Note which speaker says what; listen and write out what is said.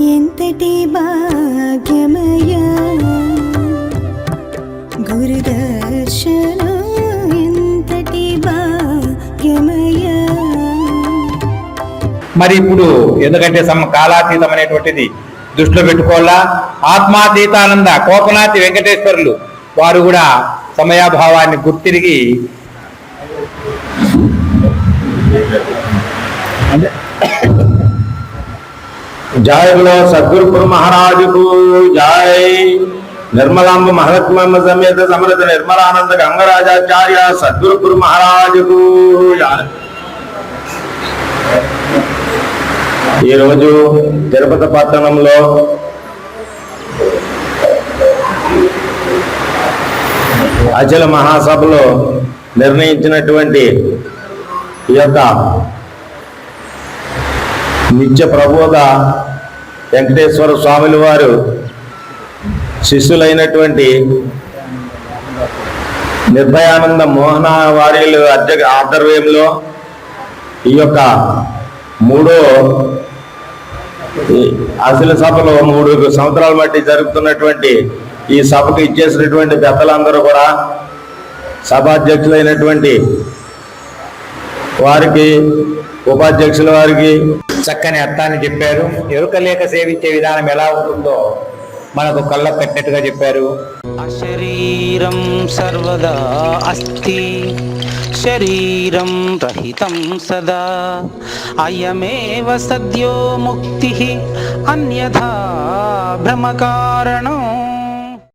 Speaker 1: ఎంతటి భాగ్యమయా గురుదర్శనం ఎంతటి భాగ్యమయా మరి ఇప్పుడు ఎందుకంటే సమ కాలాతీతం అనేటువంటిది దృష్టిలో పెట్టుకోవాలా? ఆత్మాతీతానంద కోపనాతి వెంకటేశ్వరులు వారు కూడా సమయాభావాన్ని గుర్తిరిగి
Speaker 2: అంటే జయ బులో సద్గురు మహారాజుకు జయ. నిర్మలాంబ మహాత్మ సమేత సమరత నిర్మలానంద గంగరాజాచార్య సద్గురు మహారాజుకు ఈరోజు తిరుపతి పట్టణంలో అచల మహాసభలో నిర్ణయించినటువంటి ఈ యొక్క నిత్య ప్రబోధ వెంకటేశ్వర స్వాముల వారు శిష్యులైనటువంటి నిర్భయానంద మోహన వారిలు అధ్య ఆధ్వర్యంలో ఈ యొక్క మూడో అసలు సభలో మూడు సంవత్సరాల బట్టి జరుగుతున్నటువంటి ఈ సభకు ఇచ్చేసినటువంటి పెద్దలందరూ కూడా సభాధ్యక్షులైనటువంటి వారికి ఉపాధ్యక్షుల వారికి
Speaker 1: చక్కని అర్థాన్ని చెప్పారు. ఎరుక లేక సేవించే విధానం ఎలా ఉంటుందో మనకు కళ్ళకు కట్టినట్టుగా చెప్పారు.
Speaker 3: అశరీరం సర్వదా అస్తి శరీరం రహితం సదా. అయమేవ సద్యో ముక్తి అన్యథా భ్రమకారణం